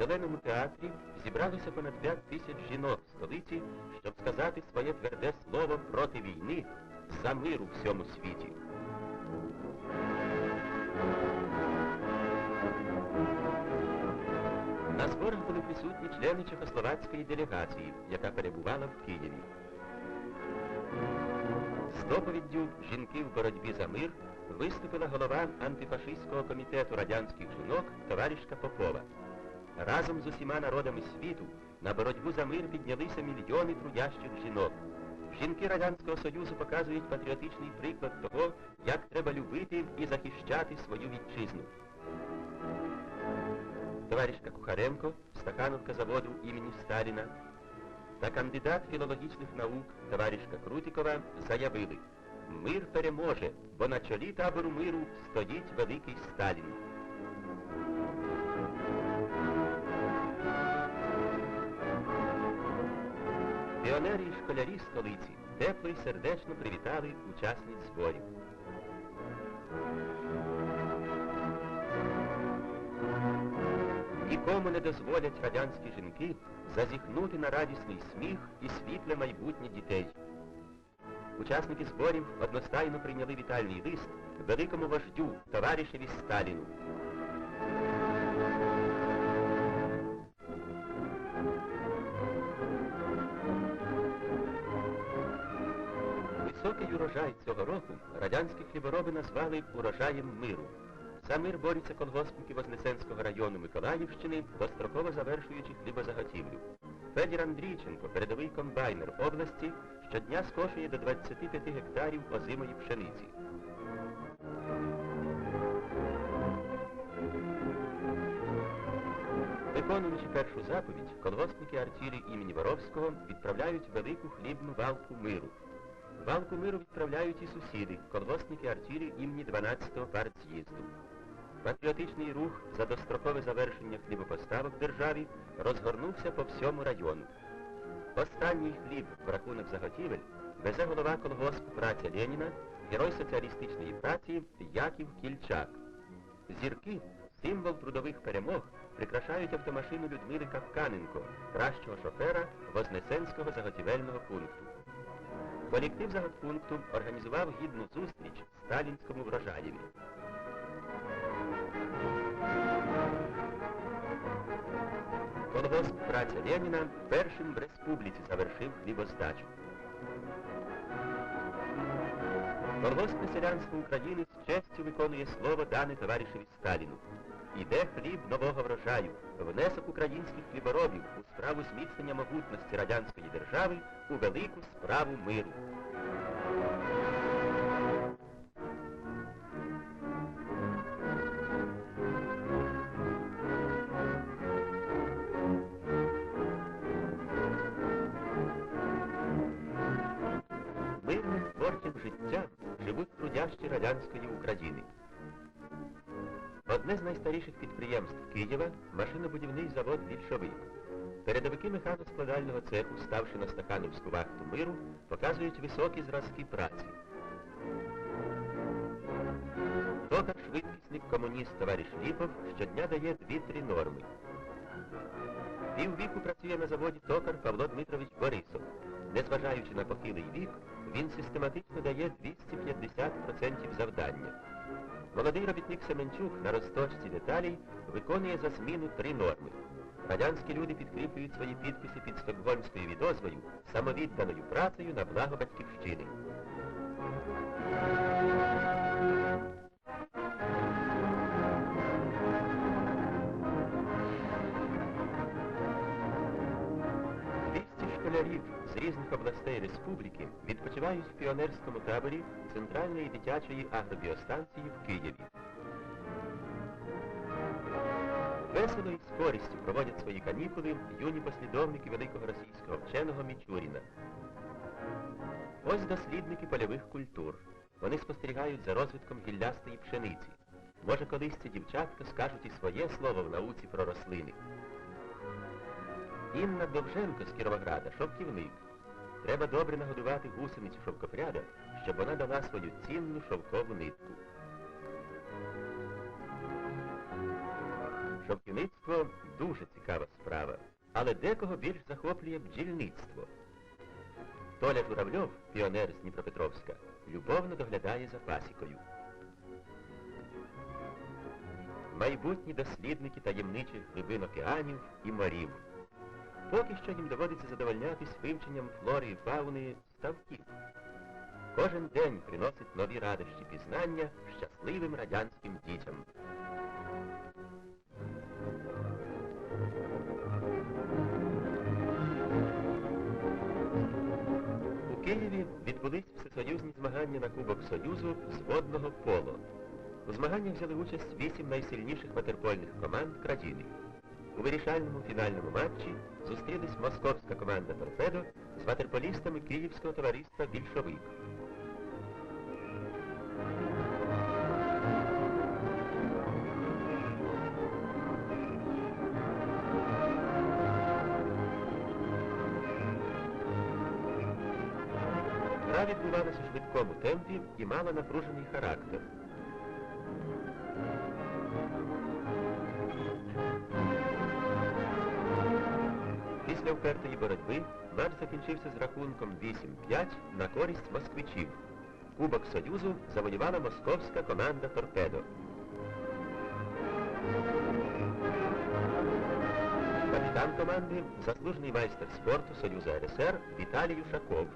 Зеленому театрі зібралося понад 5 тисяч жінок в столиці, щоб сказати своє тверде слово проти війни за мир у всьому світі. На зборах були присутні члени чехословацької делегації, яка перебувала в Києві. З доповіддю «Жінки в боротьбі за мир» виступила голова антифашистського комітету радянських жінок товаришка Попова. Разом з усіма народами світу на боротьбу за мир піднялися мільйони трудящих жінок. Жінки Радянського Союзу показують патріотичний приклад того, як треба любити і захищати свою вітчизну. Товаришка Кухаренко, стакановка заводу імені Сталіна, та кандидат філологічних наук товаришка Крутикова заявили, мир переможе, бо на чолі табору миру стоїть великий Сталін. Піонери і школярі столиці тепло і сердечно привітали учасниць зборів. Нікому не дозволять радянські жінки зазіхнути на радісний сміх і світле майбутнє дітей. Учасники зборів одностайно прийняли вітальний лист великому вождю, товаришеві Сталіну. Високий урожай цього року радянські хлібороби назвали урожаєм миру. За мир борються колгоспники Вознесенського району Миколаївщини, достроково завершуючи хлібозаготівлю. Федір Андрійченко, передовий комбайнер області, щодня скошує до 25 гектарів озимої пшениці. Виконуючи першу заповідь, колгоспники артілі імені Воровського відправляють велику хлібну валку миру. Валку миру відправляють і сусіди, колгоспники артілі імені 12-го партз'їзду. Патріотичний рух за дострокове завершення хлібопоставок державі розгорнувся по всьому району. Останній хліб в рахунок заготівель везе голова колгоспу праця Леніна, герой соціалістичної праці Яків Кільчак. Зірки, символ трудових перемог, прикрашають автомашину Людмили Кавканенко, кращого шофера Вознесенського заготівельного пункту. Колектив заготпункту організував гідну зустріч сталінському врожаєві. Колгосп праця Леніна першим в республіці завершив хлібоздачу. Колгоспне селянство України з честю виконує слово дане товаришеві Сталіну. Іде хліб нового врожаю, внесок українських хліборобів у справу зміцнення могутності радянської держави у велику справу миру. Мирним творчим життям живуть трудящі радянської України. Одне з найстаріших підприємств Києва машинобудівний завод «Більшовик». Передовики механоскладального цеху, ставши на стакановську вахту миру, показують високі зразки праці. Токар швидкісник комуніст товариш Ліпов щодня дає 2-3 норми. Піввіку працює на заводі токар Павло Дмитрович Борисов. Незважаючи на похилий вік, він систематично дає 250% завдання. Молодий робітник Семенчук на розточці деталей виконує за зміну три норми. Радянські люди підкріплюють свої підписи під стокгольмською відозвою самовідданою працею на благо батьківщини. Двісті школярів з різних областей республіки відпочивають в піонерському таборі Центральної дитячої агробіостанції в Києві. Весело і з користю проводять свої канікули юні послідовники великого російського вченого Мічуріна. Ось дослідники польових культур. Вони спостерігають за розвитком гіллястої пшениці. Може, колись ці дівчатка скажуть і своє слово в науці про рослини. Інна Довженко з Кіровограда, шовківник. Треба добре нагодувати гусеницю шовкопряда, щоб вона дала свою цінну шовкову нитку. Шовківництво дуже цікава справа, але декого більш захоплює бджільництво. Толя Журавльов, піонер з Дніпропетровська, любовно доглядає за пасікою. Майбутні дослідники таємничих глибин океанів і морів. Поки що їм доводиться задовольнятись вивченням флори і фауни ставків. Кожен день приносить нові радощі пізнання щасливим радянським дітям. У Києві відбулись всесоюзні змагання на Кубок Союзу з водного поло. У змаганнях взяли участь вісім найсильніших ватерпольних команд країни. У вирішальному фінальному матчі зустрілись московська команда «Торпедо» з ватерполістами Київського товариства «Більшовик». Гра відбувалася у швидкому темпі і мала напружений характер. Після впертої боротьби матч закінчився з рахунком 8-5 на користь москвичів. Кубок Союзу завоювала московська команда «Торпедо». Капітан команди – заслужений майстер спорту Союзу РСР Віталій Ушаков.